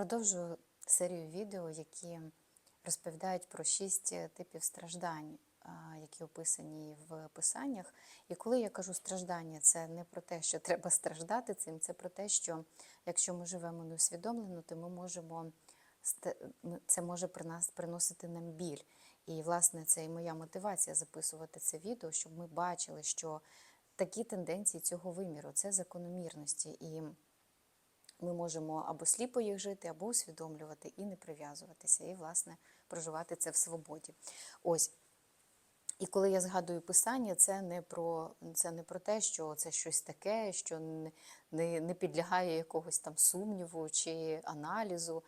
Продовжую серію відео, які розповідають про шість типів страждань, які описані в писаннях. І коли я кажу страждання, це не про те, що треба страждати цим, це про те, що якщо ми живемо неусвідомлено, то ми можемо це може при нас приносити нам біль. І, власне, це і моя мотивація записувати це відео, щоб ми бачили, що такі тенденції цього виміру це закономірності. І ми можемо або сліпо їх жити, або усвідомлювати і не прив'язуватися, і, власне, проживати це в свободі. Ось. І коли я згадую писання, це не про, це не про те, що це щось таке, що не, не, підлягає якогось там сумніву чи аналізу.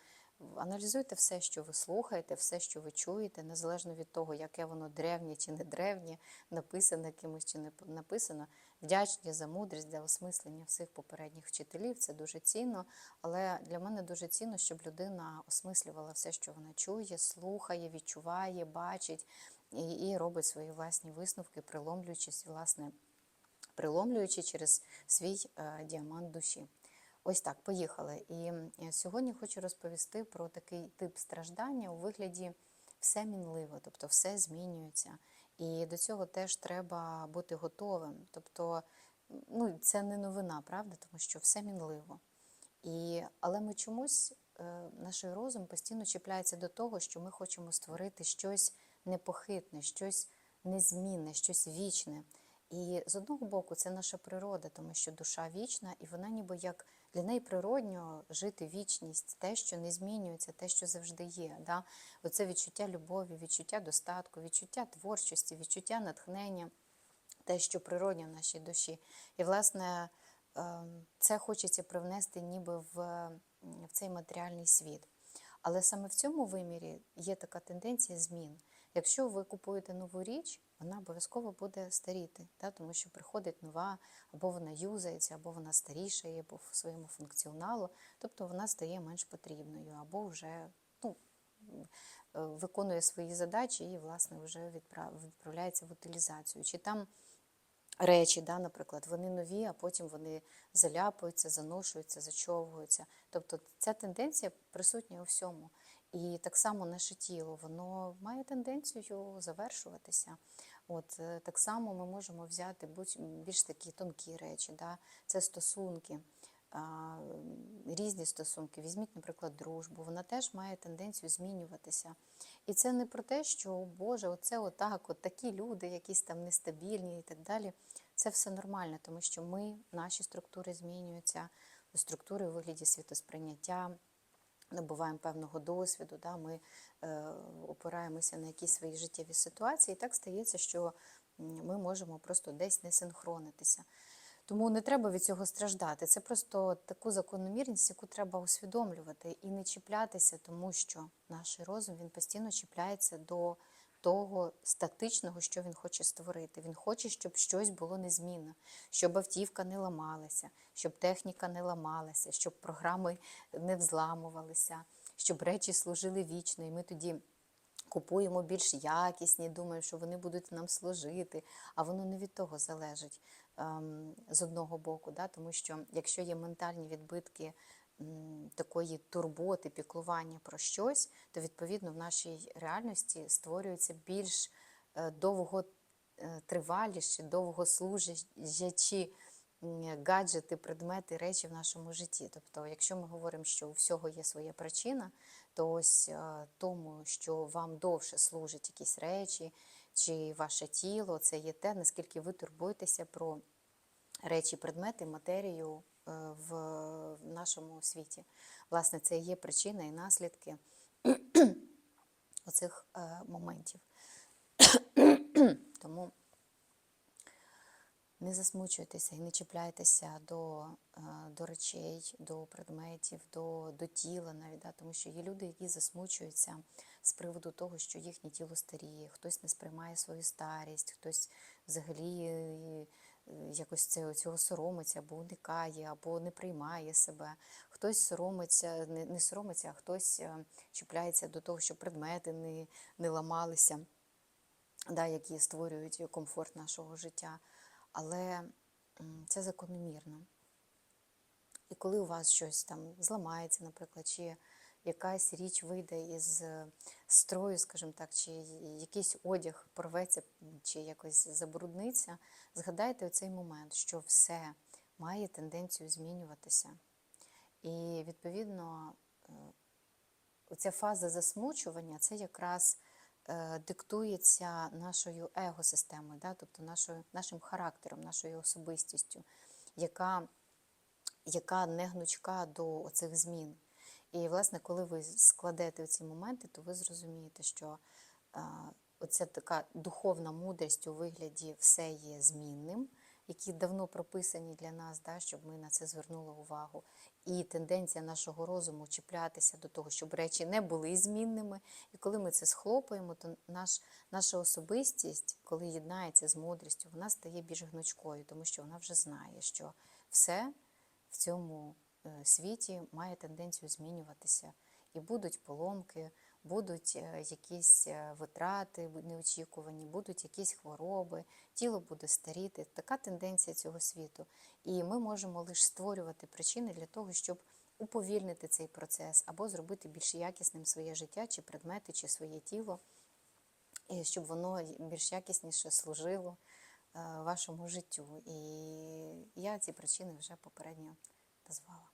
Аналізуйте все, що ви слухаєте, все, що ви чуєте, незалежно від того, яке воно древнє чи не древнє, написане кимось чи не написано. Вдячні за мудрість, за осмислення всіх попередніх вчителів. Це дуже цінно. Але для мене дуже цінно, щоб людина осмислювала все, що вона чує, слухає, відчуває, бачить і, і робить свої власні висновки, приломлюючись, власне, приломлюючи через свій е, діамант душі. Ось так, поїхали. І е, сьогодні хочу розповісти про такий тип страждання у вигляді все мінливо, тобто все змінюється. І до цього теж треба бути готовим. Тобто, ну, це не новина, правда, тому що все мінливо. І, але ми чомусь, е, наш розум постійно чіпляється до того, що ми хочемо створити щось непохитне, щось незмінне, щось вічне. І з одного боку, це наша природа, тому що душа вічна, і вона ніби як для неї природньо жити вічність, те, що не змінюється, те, що завжди є. Да? Оце відчуття любові, відчуття достатку, відчуття творчості, відчуття натхнення, те, що природньо в нашій душі. І, власне, ем, це хочеться привнести ніби в, в цей матеріальний світ. Але саме в цьому вимірі є така тенденція змін. Якщо ви купуєте нову річ, вона обов'язково буде старіти, да? тому що приходить нова, або вона юзається, або вона старішає по своєму функціоналу, тобто вона стає менш потрібною, або вже ну, е, виконує свої задачі і, власне, вже відправ- відправляється в утилізацію. Чи там речі, да, наприклад, вони нові, а потім вони заляпуються, заношуються, зачовгуються. Тобто ця тенденція присутня у всьому. І так само наше тіло, воно має тенденцію завершуватися. От е, так само ми можемо взяти будь- більш такі тонкі речі, да? це стосунки. Різні стосунки, візьміть, наприклад, дружбу, вона теж має тенденцію змінюватися. І це не про те, що, о Боже, оце отак, от такі люди, якісь там нестабільні і так далі. Це все нормально, тому що ми, наші структури змінюються, структури у вигляді світосприйняття, набуваємо певного досвіду, да, ми е, опираємося на якісь свої життєві ситуації, і так стається, що ми можемо просто десь не синхронитися. Тому не треба від цього страждати. Це просто таку закономірність, яку треба усвідомлювати і не чіплятися, тому що наш розум він постійно чіпляється до того статичного, що він хоче створити. Він хоче, щоб щось було незмінно, щоб автівка не ламалася, щоб техніка не ламалася, щоб програми не взламувалися, щоб речі служили вічно. І ми тоді купуємо більш якісні, думаємо, що вони будуть нам служити, а воно не від того залежить ем, з одного боку, да? тому що якщо є ментальні відбитки такої турботи, піклування про щось, то відповідно в нашій реальності створюються більш е, довго е, довгослужачі гаджети, предмети, речі в нашому житті. Тобто, якщо ми говоримо, що у всього є своя причина, то ось е, тому, що вам довше служать якісь речі чи ваше тіло, це є те, наскільки ви турбуєтеся про речі, предмети, матерію в в нашому світі. Власне, це є причина і наслідки оцих е, моментів. Тому не засмучуйтеся і не чіпляйтеся до, е, до речей, до предметів, до, до тіла навіть, да? тому що є люди, які засмучуються з приводу того, що їхнє тіло старіє, хтось не сприймає свою старість, хтось взагалі е, якось це- цього соромиться або уникає, або не приймає себе. Хтось соромиться, не, не соромиться, а хтось е, чіпляється до того, що предмети не, не ламалися да, які створюють комфорт нашого життя. Але це закономірно. І коли у вас щось там зламається, наприклад, чи якась річ вийде із е, строю, скажімо так, чи якийсь одяг порветься, чи якось забрудниться, згадайте оцей момент, що все має тенденцію змінюватися. І відповідно е, оця фаза засмучування це якраз е, диктується нашою егосистемою, да? тобто нашою, нашим характером, нашою особистістю, яка, яка не гнучка до цих змін. І, власне, коли ви складете ці моменти, то ви зрозумієте, що оця така духовна мудрість у вигляді все є змінним, які давно прописані для нас, да, щоб ми на це звернули увагу. І тенденція нашого розуму чіплятися до того, щоб речі не були змінними. І коли ми це схлопуємо, то наш, наша особистість, коли єднається з мудрістю, вона стає більш гнучкою, тому що вона вже знає, що все в цьому світі має тенденцію змінюватися. І будуть поломки, будуть е, якісь е, витрати неочікувані, будуть якісь хвороби, тіло буде старіти. Така тенденція цього світу. І ми можемо лише створювати причини для того, щоб уповільнити цей процес або зробити більш якісним своє життя, чи предмети, чи своє тіло, щоб воно більш якісніше служило е, вашому життю. І я ці причини вже попередньо назвала.